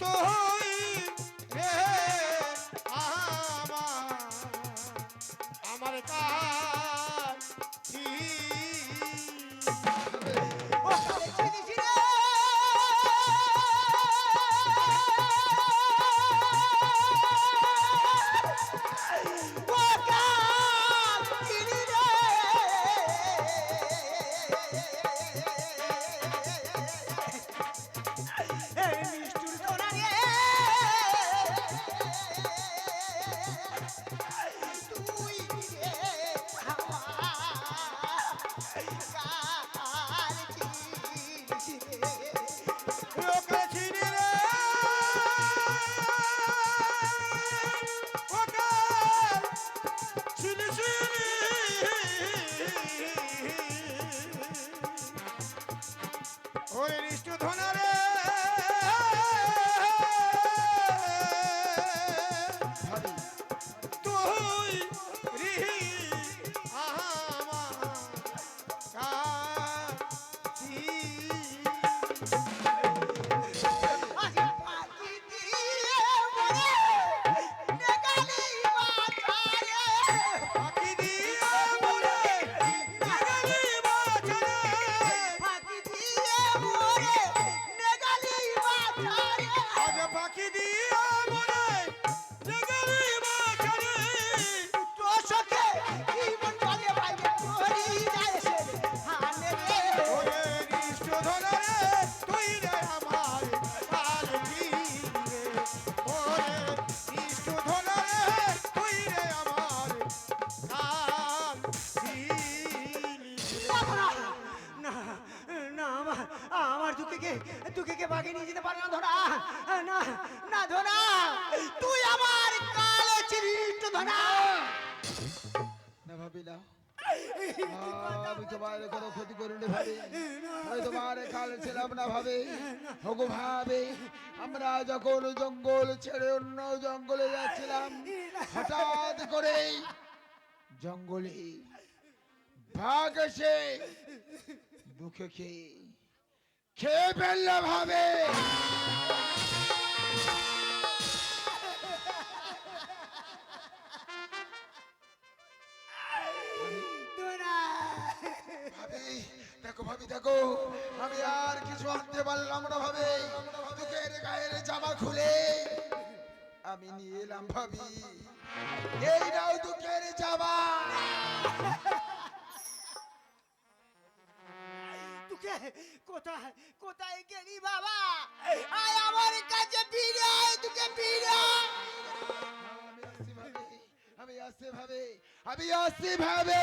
তুই আমরা যখন জঙ্গল ছেড়ে অন্য জঙ্গলে যাচ্ছিলাম, হঠাৎ করে জঙ্গলে ভাগ এসে দুঃখে খেয়ে খেয়ে ফেললে ভাবে। দেখো ভাবি দেখো। আমি আর কিছু আনতে পারলাম না ভাবে। দুঃখের গায়ের জামা খুলে আমি নিয়ে এলাম ভাবি। এই নাও দুঃখের জামা। তোকে কোথায় কোথায় গেলি বাবা? আয় আমার কাছে ফিরে আয় তোকে ফিরে আমি আসছি ভাবে আমি আসছি ভাবে।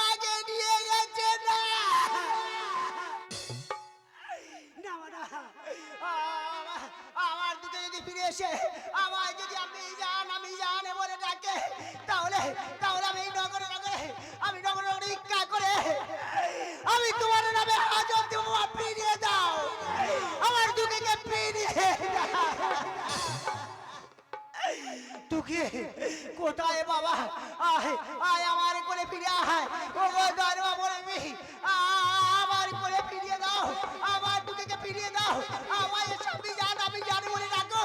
ফিরে এসে আমার যদি আপনি যান, আমি যান বলে ডাকে, তাহলে তাহলে আমি নগরে নগরে, আমি নগরে নগরে ভিক্ষা করে আমি তোমার নামে হাজর দেবো ফিরিয়ে দাও। আমার দুটোকে ফিরিয়ে তোকে কোথায় বাবা? আয় আয় আমার কোলে ফিরে আয়। ও দরবা বলবি আমার কোলে ফিরিয়ে দাও। আমার দুকে ফিরিয়ে দাও। আমার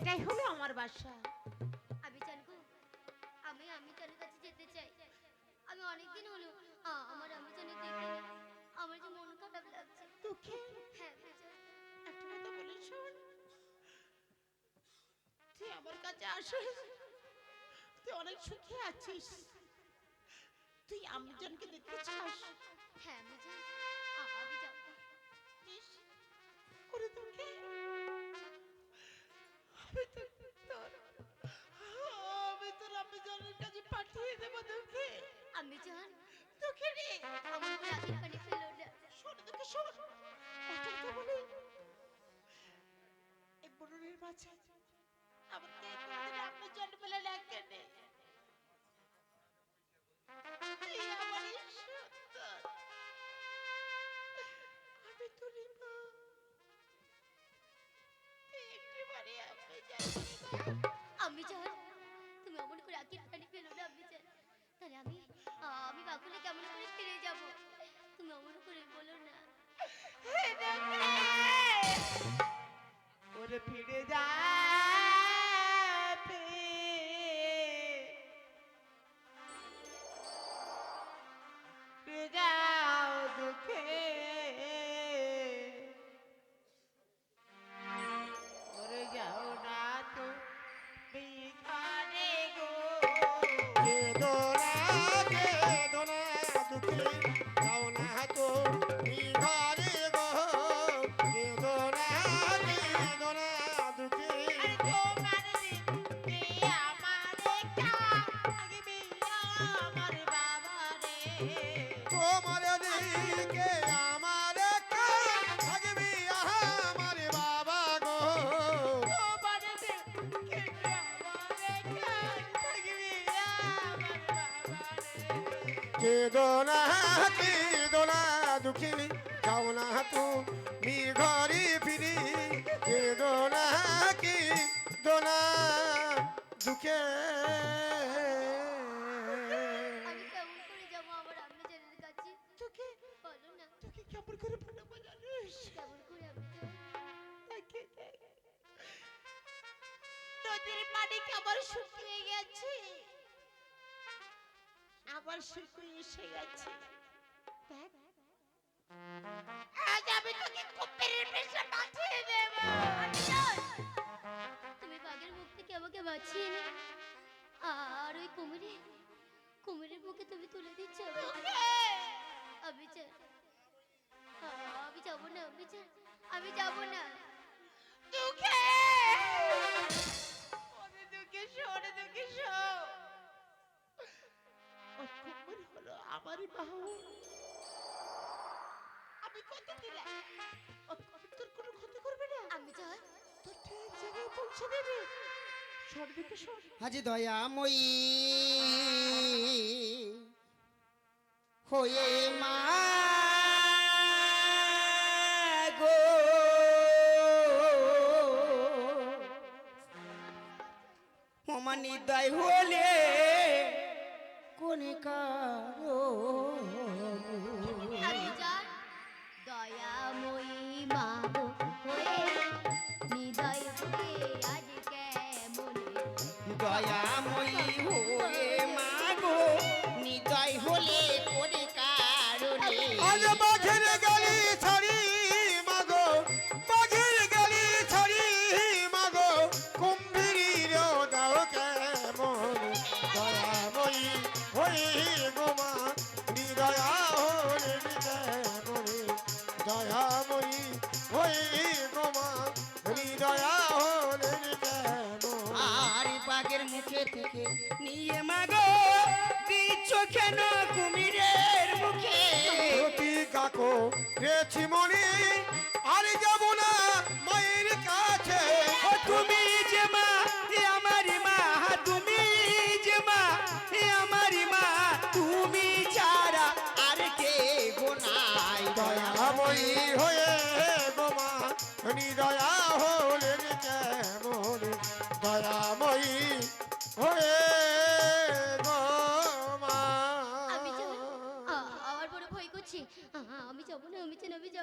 এটাই হলো আমার বাসা। আমি জানকু আমি আমি জানুর কাছে যেতে চাই। আমি অনেকদিন হলো আমার আমি জানু দেখি আমার যে মন খারাপ লাগছে। দুঃখে? হ্যাঁ, হ্যাঁ একটা কথা বলি শোন। তুই আমার কাছে আসিস তুই অনেক সুখে আছিস। তুই আমজনকে দেখতে চাস? হ্যাঁ আমি যাব আমি যাব। করে তোকে। আমি তো আমি তোর আমজনের কাছে পাঠিয়ে দেবো তোকে আমি জান তোকে রে আমার উপরে পানি ফেলো না শোন তোকে শোন ওটাকে বলি এই বরুণের মাঝে আমাকে কোনদিন আপনার জন্মবেলা লাগবে না তুই আমারই আমি তোর মা। Thank you. কেদনা কেদনা দুঃখী যাও না তুমি ঘরে ফিরি। কেদনা কি দোনা দুঃখে। আমি কেমন করে যাব আমার আম্মা জানের কাছে? তোকে? বলো না। তোকে কেমন করে বানাবো জানিস কেমন করে আমি যাব নদীর পানি কেমন শুকিয়ে গেছে? আবার শুকিয়ে এসে গেছে। আজ আমি তোকে কুপিরের পেশা পাঠিয়ে দেব। তুমি বাঘের মুখ থেকে আমাকে বাঁচিয়ে নে। আর ওই কুমিরে কুমিরের মুখে তুমি তুলে দিচ্ছ। আমি চাই আমি যাব না আমি চাই আমি যাব না। দুঃখে আমারই বাহু আমি কত দিলাম। তোর কোনো ক্ষতি করবে না। আমি চাই তোর ঠিক জায়গায় পৌঁছে দেবে। শোন আজি দয়াময়ী হয়ে মা গো। ওমা নিদয় হলে কোন কারও দয়াময়ী মা গো হয়ে নিদয় হয়ে আজ কেমন দয়াময়ী কেন কুমিরের মুখে? প্রতি কাকো রেছি মনে আর যাব না মায়ের কাছে। ও তুমি যে মা এ আমার মা তুমি যে মা এ আমার মা তুমি ছাড়া আর কে গোনাই দয়াময়ী হয়ে গোমা নিদয়া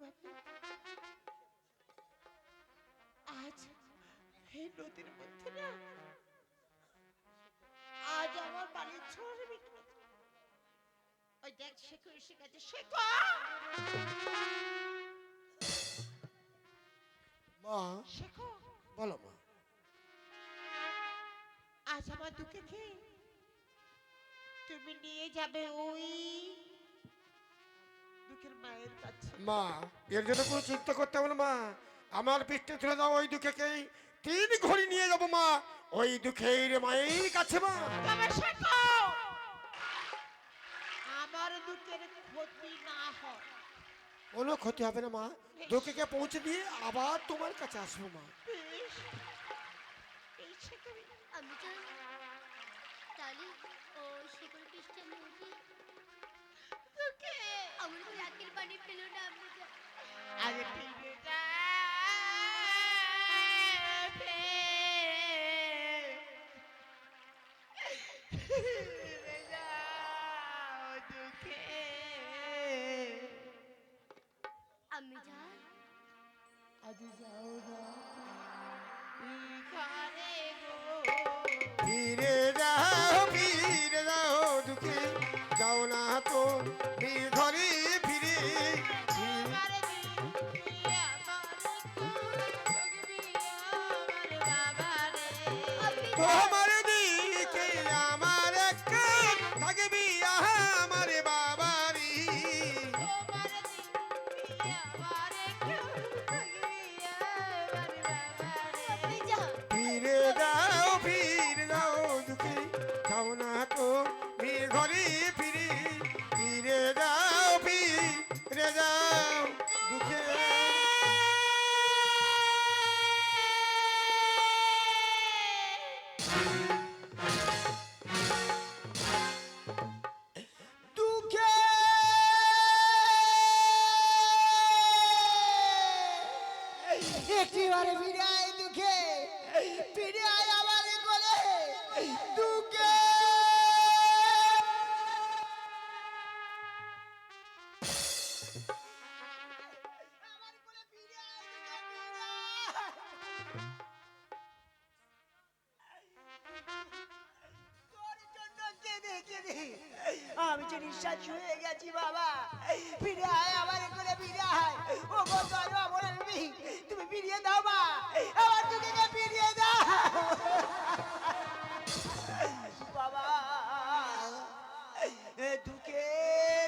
ভাবে আজ এই নদীর মধ্যে না আজ আমার বাড়ির ছোড়ে বিক্রি ওই দেখ শেখো এসে গেছে? শেখো মা শেখো বলো মা। আজ আমার দুঃখে তুমি নিয়ে যাবে ওই দুঃখের মায়ের কাছে। মা এর জন্য কোনো চিন্তা করতে হবে না মা। আমার পিঠে তুলে দাও ওই দুঃখেকেই তিন ঘড়ি নিয়ে যাব মা। ওই দুঃখের মায়ের কাছে মা। আমার দুঃখের ক্ষতি না হয়। কোনো ক্ষতি হবে না মা। দুঃখকে পৌঁছে দিয়ে আবার তোমার কাছে আসব মা। আমি তাহলে ও শিকড় পৃষ্ঠে আমি দুঃখে আমার পানি পেল না আমি আগে ফিরে যা। যাও দুঃখে। আমি যাই আজ যাও না ঘরে গেছি বাবা। ফিরে আয় আমার করে ফিরে আয় ও গো দরবা বলে তুমি তুমি ফিরিয়ে দাও মা। আমার তোকে ফিরিয়ে দাও। বাবা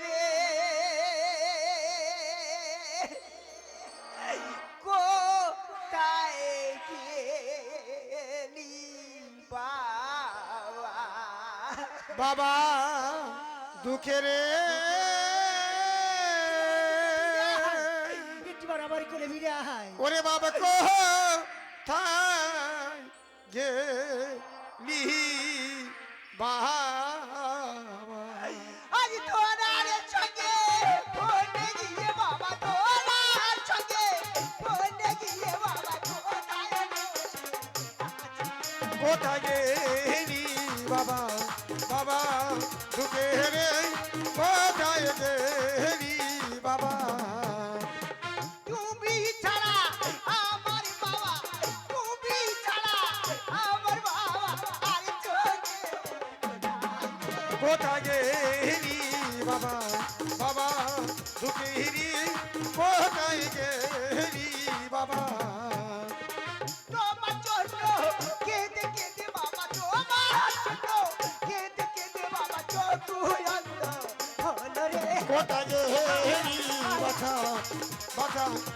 রে। কোথায় গেলি বাবা? বাবা দুঃখের আয় ওরে বাবা কো থাই গেলি বাবা আজ তোরার সঙ্গে ফোনে গিয়ে বাবা তোরার সঙ্গে ফোনে গিয়ে বাবা কোথায় গেলি বাবা? বাবা দুঃখের কোথায়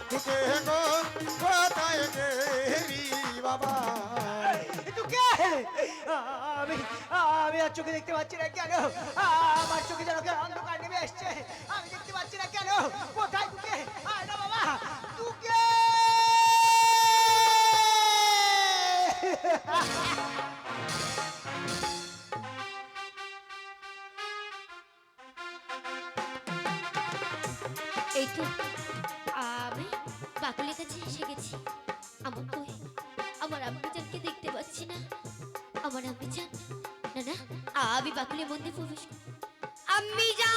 দুঃখে গো কোথায় বাবা আমি আমি আর চোখে দেখতে পাচ্ছি না কেন আমার চোখে যেন কেন অন্ধকার নেমে এসছে আমি দেখতে পাচ্ছি না কেন কোথায় তোকে আয় না বাবা তোকে এই পাচ্ছি না। আমার আম্মুজান না না, আমি বাকুলে মন্দির প্রবেশ আমি যা!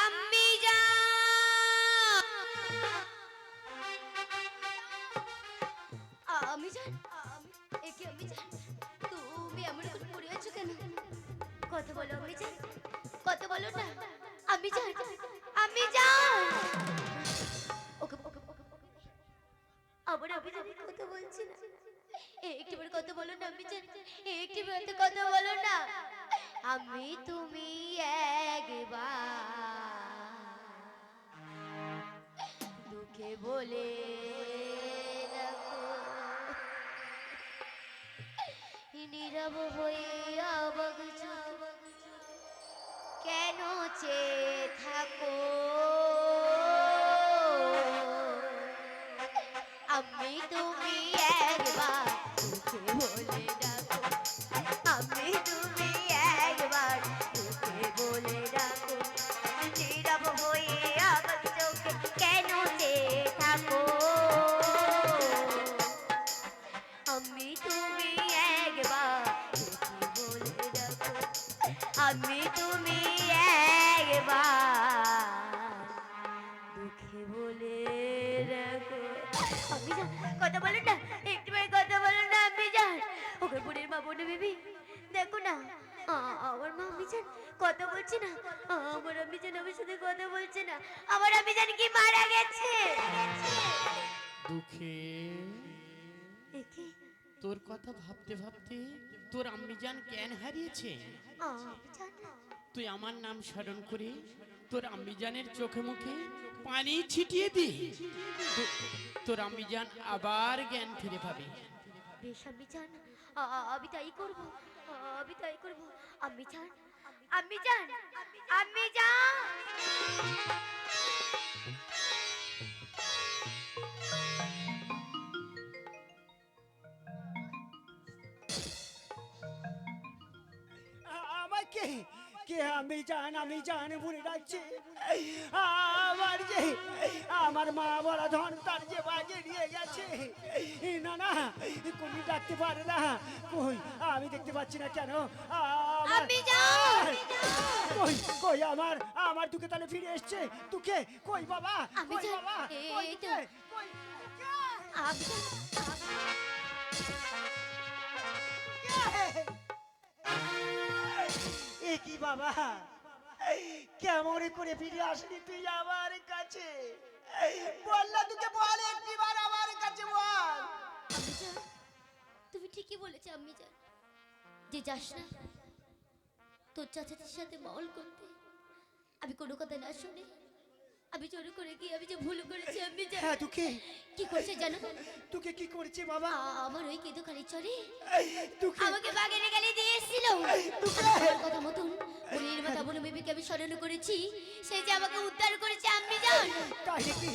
আমি যা! আমি জান একে আমি জান তুমি এমন করে পড়ে আছো কেন? কত বলো আমি কত বলো না। আমি জান আমি জান আমি জানি কথা বলছি না। একটিবার কথা বলো না আমি একটিবার তো কথা বলো না। আমি তুমি একবার। দুঃখে বলে নীরব হয়ে কেন চেয়ে থাকো? আমি তুমি একবার বলে ডাকো কথা বলছে না? আমার আমি জান আমার সাথে কথা বলছে না। আমার আমি জান কি মারা গেছে? দুঃখে। তোর কথা ভাবতে ভাবতে তোর আম্মিজান জ্ঞান হারিয়েছে। তুই আমার নাম স্মরণ করে তোর আম্মিজানের চোখে মুখে পানি ছিটিয়ে দি। তোর আম্মিজান আবার জ্ঞান ফিরে পাবে। বেশ আমি জান আ- আ- আমি তাই করব আমি তাই করব। আমি জান আমি কে আমি জান আমি জান বলে ডাকছে আমার যে, আমার মা বলা ধন তার যে বাগে নিয়ে গেছে। না না কোনি ডাকতে পারে না। কই, আমি দেখতে পাচ্ছি না কেন? আমি। কই কই আমার? আমার তুকে তাহলে ফিরে এসছে। তুকে কই বাবা? আমি কই বাবা? কই তো। কই আমি এ কি বাবা? কেমন করে ফিরে আসলি তুই আমার কাছে? বললা তোকে বল একটিবার আমার কাছে বল। তুমি ঠিকই বলেছ আমি যে যাস না তোর চাচাদের সাথে মহল করতে। আমি কোনো কথা না শুনে আমি চোর করে গিয়ে আমি যে ভুল করেছি আমি জান হ্যাঁ তোকে। কি করছে জানো? তোকে কি করছে বাবা? আমার ওই কেঁদো খালি চরে। তোকে আমাকে বাগের গালি দিয়ে এসেছিল। কথা মতন বলির মাথা বলে বেবিকে আমি স্মরণ করেছি। সে যে আমাকে উদ্ধার করেছে আমি জান। তাই নাকি?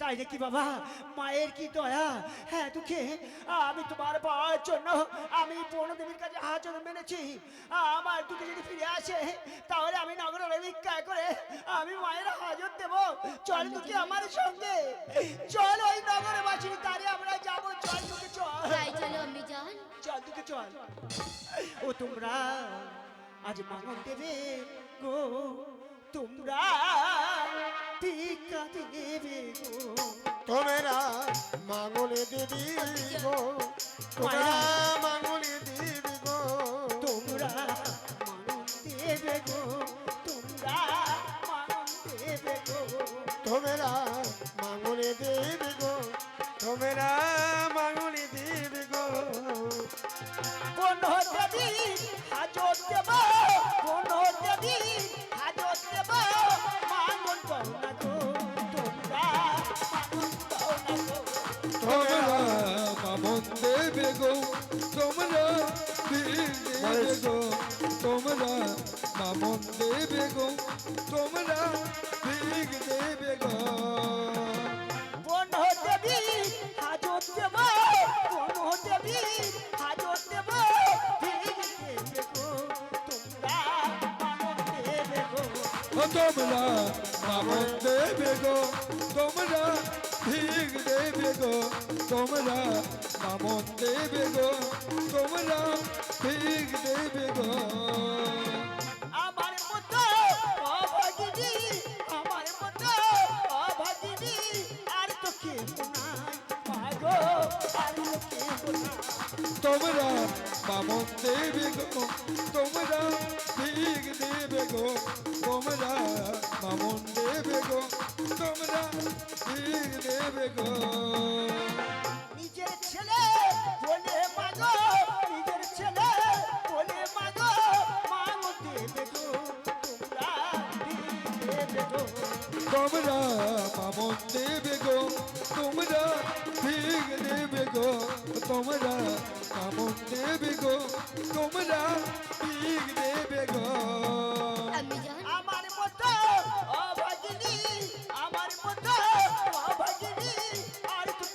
তাই নাকি বাবা? মায়ের কি দয়া? হ্যাঁ তোকে। আমি তোমার পাওয়ার জন্য আমি বনদেবীর কাছে হাজর মেনেছি। আমার তোকে যদি ফিরে আসে তাহলে আমি নগর ভিক্ষা করে আমি মায়ের হাজর দেব। চল তোকে আমার সঙ্গে। চল ওই নগরে বাসির তারে আমরা যাব। চল তোকে চল। তাই চলো আমি চল তোকে চল। ও তোমরা আজ মাগন দেবে গো। তোমরা ভিক্ষা দেবে গো। তোমরা মাঙ্গলে দেবী গো। তোমরা মাঙ্গলে দেবী গো। তোমরা দেবে গো। তোমরা মাঙ্গলে দেবী গো। বন দেবী হাজর দেব বন দেবী হাজর দেব মানন পাও না গো তোমরা না গো। তোমরা মামন দেবে গো তোমরা বীর গো তোমরা মামন দেবে গো তোমরা বীর দেবে গো। তোমরা মামন দেবে গো তোমরা ভিগ দেবে গো তোমরা মামন দেবে গো তোমরা ঠিক দেবে গো। আমার মতো অভাগিনী আমার মতো অভাগিনী আর তো কেউ নাই মাগো আর কেউ নাই তোমরা মামন দেবে গো তোমরা ঠিক দেবে গো তোমরা মামন দেবে গো তোমরা ঠিক দেবে গো। নিজের ছেলে বলে মাগো নিজের ছেলে বলে মাগো মাগো দেবে গো তোমরা দেবে গো। তোমরা মামন দেবে গো তোমরা ঠিক দেবে গো তোমরা মামন দেবে গো তোমরা ঠিক দেবে গো আমার মতো অভাগিনী আমার মতো অভাগিনী আর তো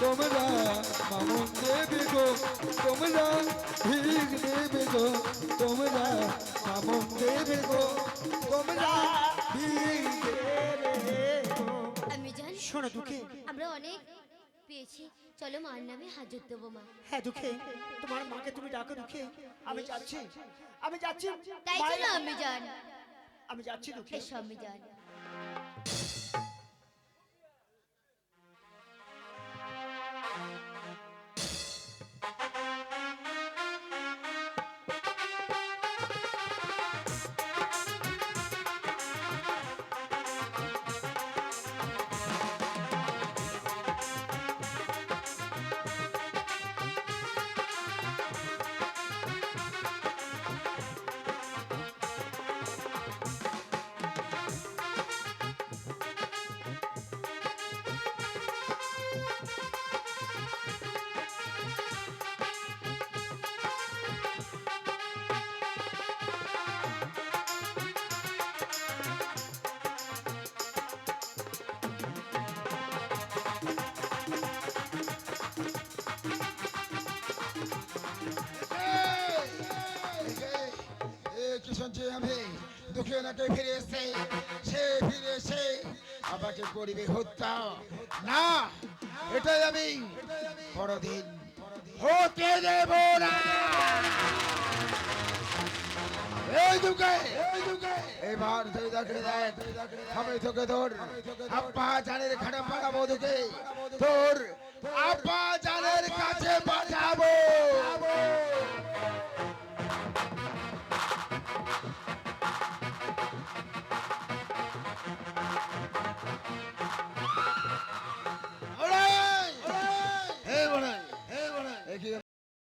তোমরা মামন দেবে গো তোমরা ঠিক দেবে গো তোমরা মামন দেবে গো তোমরা শোনো দুঃখে আমরা অনেক পেয়েছি। চলো মার নামে হাজত দেবো মা। হ্যাঁ দুঃখে। তোমার মাকে তুমি ডাকো দুঃখে। আমি যাচ্ছি। আমি যাচ্ছি। তাই চলো আমি জান আমি যাচ্ছি দুঃখে। সব আমি জান শুনছি আমি দুঃখে নাকি ফিরে এসে সে ফিরে এসে আমাকে করিবে হত্যা। না, এটাই আমি বড়দিন হতে দেব না। এই দেখ আমি জানের কাছে